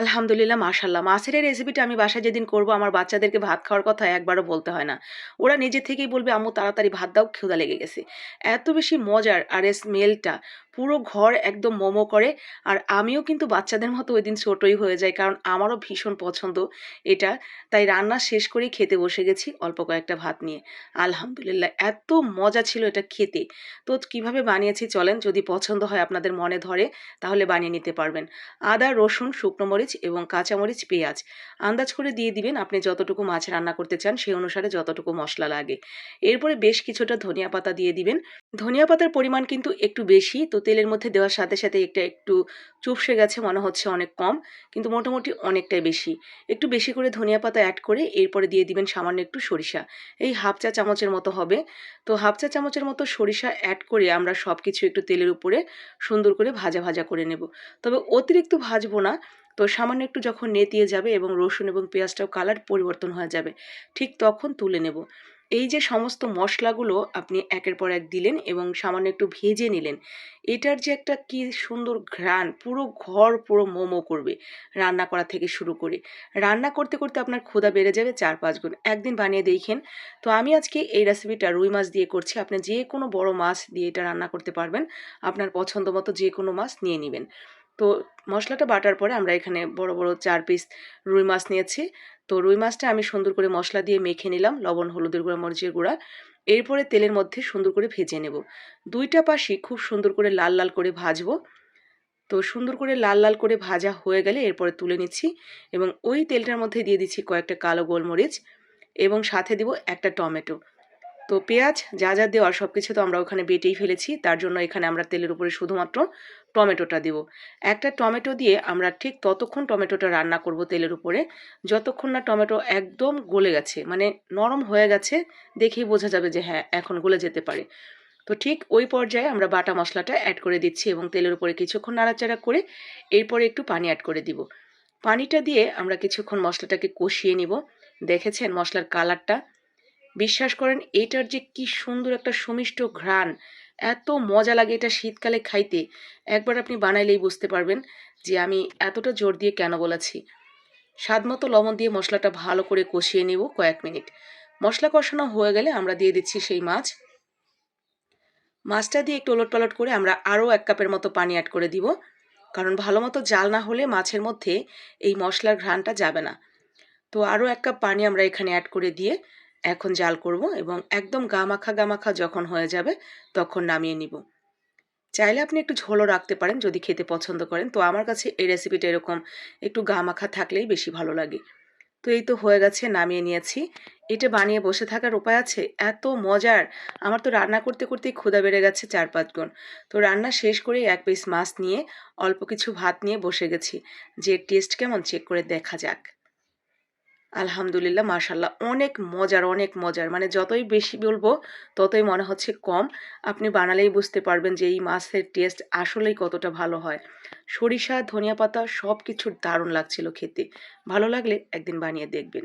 আলহামদুলিল্লাহ মাশাল্লাহ মাছের এই রেসিপিটা আমি বাসায় যেদিন করব, আমার বাচ্চাদেরকে ভাত খাওয়ার কথা একবারও বলতে হয় না। ওরা নিজে থেকেই বলবে, আম্মু, তাড়াতাড়ি ভাত দাও, ক্ষুধা লেগে গেছে। এত বেশি মজার আর এই স্মেলটা পুরো ঘর একদম মোমো করে। আর আমিও কিন্তু বাচ্চাদের মতো ওই দিন ছোটোই হয়ে যাই, কারণ আমারও ভীষণ পছন্দ এটা। তাই রান্না শেষ করেই খেতে বসে গেছি অল্প কয়েকটা ভাত নিয়ে। আলহামদুলিল্লাহ, এত মজা ছিল এটা খেতে। তো কীভাবে বানিয়েছি চলেন, যদি পছন্দ হয় আপনাদের মনে ধরে, তাহলে বানিয়ে নিতে পারবেন। আদা, রসুন, শুকনো মরিচ এবং কাঁচামরিচ পেঁয়াজ। আন্দাজ করে দিয়ে দিবেন আপনি যতটুকু মাছ রান্না করতে চান সেই অনুসারে যতটুকু মশলা লাগে। এরপরে বেশ কিছুটা ধনিয়া পাতা দিয়ে দিবেন। ধনিয়া পাতার পরিমাণ কিন্তু একটু বেশি, তো তেলের মধ্যে দেওয়ার সাথে সাথে একটা একটু চুপসে গেছে মনে হচ্ছে অনেক কম, কিন্তু মোটামুটি অনেকটাই বেশি। একটু বেশি করে ধনিয়া পাতা অ্যাড করে এরপরে দিয়ে দিবেন সামান্য একটু সরিষা। এই হাফ চা চামচের মতো হবে। তো হাফ চা চামচের মতো সরিষা অ্যাড করে আমরা সব কিছু একটু তেলের উপরে সুন্দর করে ভাজা ভাজা করে নেব। তবে অতিরিক্ত ভাজবো না। তো সামান্য একটু যখন নেতিয়ে যাবে এবং রসুন এবং পেঁয়াজটাও কালার পরিবর্তন হয়ে যাবে, ঠিক তখন তুলে নেব। এই যে সমস্ত মশলাগুলো আপনি একের পর এক দিলেন এবং সামান্য একটু ভেজে নিলেন, এটার যে একটা কি সুন্দর ঘ্রাণ, পুরো ঘর, পুরো মোমো করবে রান্না করা থেকে শুরু করে। রান্না করতে করতে আপনার ক্ষুদা বেড়ে যাবে চার পাঁচ গুণ। একদিন বানিয়ে দেখেন। তো আমি আজকে এই রেসিপিটা রুই মাছ দিয়ে করছি। আপনি যে কোনো বড় মাছ দিয়ে এটা রান্না করতে পারবেন। আপনার পছন্দ মতো যে কোনো মাছ নিয়ে নেবেন। তো মশলাটা বাটার পরে আমরা এখানে বড় বড় চার পিস রুই মাছ নিয়েছি। তো রুই মাছটা আমি সুন্দর করে মশলা দিয়ে মেখে নিলাম, লবণ, হলুদের গুঁড়া, মরিচের গুঁড়া। এরপরে তেলের মধ্যে সুন্দর করে ভেজে নেব। দুইটা পাশই খুব সুন্দর করে লাল লাল করে ভাজবো। তো সুন্দর করে লাল লাল করে ভাজা হয়ে গেলে এরপরে তুলে নিচ্ছি এবং ওই তেলটার মধ্যে দিয়ে দিচ্ছি কয়েকটা কালো গোলমরিচ এবং সাথে দিব একটা টমেটো। তো পেঁয়াজ, যা যা দেওয়ার সব কিছু তো আমরা ওখানে বেটেই ফেলেছি। তার জন্য এখানে আমরা তেলের উপরে শুধুমাত্র টমেটোটা দেব। একটা টমেটো দিয়ে আমরা ঠিক ততক্ষণ টমেটোটা রান্না করব তেলের উপরে। যতক্ষণ না টমেটো একদম গলে গেছে মানে নরম হয়ে গেছে, দেখেই বোঝা যাবে যে হ্যাঁ এখন গলে যেতে পারে। তো ঠিক ওই পর্যায়ে আমরা বাটা মশলাটা অ্যাড করে দিচ্ছি এবং তেলের উপরে কিছুক্ষণ নাড়াচাড়া করে এরপরে একটু পানি অ্যাড করে দিব। পানিটা দিয়ে আমরা কিছুক্ষণ মশলাটাকে কষিয়ে নিব। দেখেছেন মশলার কালারটা বিশ্বাস করেন, এটার যে কি সুন্দর একটা সুমিষ্ট ঘ্রাণ, এত মজা লাগে এটা শীতকালে খাইতে। একবার আপনি বানাইলেই বুঝতে পারবেন যে আমি এতটা জোর দিয়ে কেন বলেছি। স্বাদ মতো লবণ দিয়ে মশলাটা ভালো করে কষিয়ে নেব কয়েক মিনিট। মশলা কষানো হয়ে গেলে আমরা দিয়ে দিচ্ছি সেই মাছ। মাছটা দিয়ে একটু ওলট পালট করে আমরা আরও এক কাপের মতো পানি অ্যাড করে দিব, কারণ ভালো মতো জাল না হলে মাছের মধ্যে এই মশলার ঘ্রাণটা যাবে না। তো আরও এক কাপ পানি আমরা এখানে অ্যাড করে দিয়ে এখন জাল করব এবং একদম গামাখা গামাখা যখন হয়ে যাবে তখন নামিয়ে নিব। চাইলে আপনি একটু ঝোলও রাখতে পারেন যদি খেতে পছন্দ করেন। তো আমার কাছে এই রেসিপিটা এরকম একটু গামাখা থাকলেই বেশি ভালো লাগে। তো এই তো হয়ে গেছে, নামিয়ে নিয়েছি। এটা বানিয়ে বসে থাকার উপায় আছে? এত মজার! আমার তো রান্না করতে করতেই ক্ষুদা বেড়ে গেছে চার পাঁচ গুণ। তো রান্না শেষ করেই এক পিস মাছ নিয়ে অল্প কিছু ভাত নিয়ে বসে গেছি। যে টেস্ট কেমন চেক করে দেখা যাক। আলহামদুলিল্লাহ মাশাল্লাহ অনেক মজার অনেক মজার। মানে যতই বেশি বলব, ততই মনে হচ্ছে কম। আপনি বানালেই বুঝতে পারবেন যে এই মাছের টেস্ট আসলেই কতটা ভালো হয়। সরিষা, ধনিয়া পাতা সব কিছুর দারুণ লাগছিল খেতে। ভালো লাগলে একদিন বানিয়ে দেখবেন।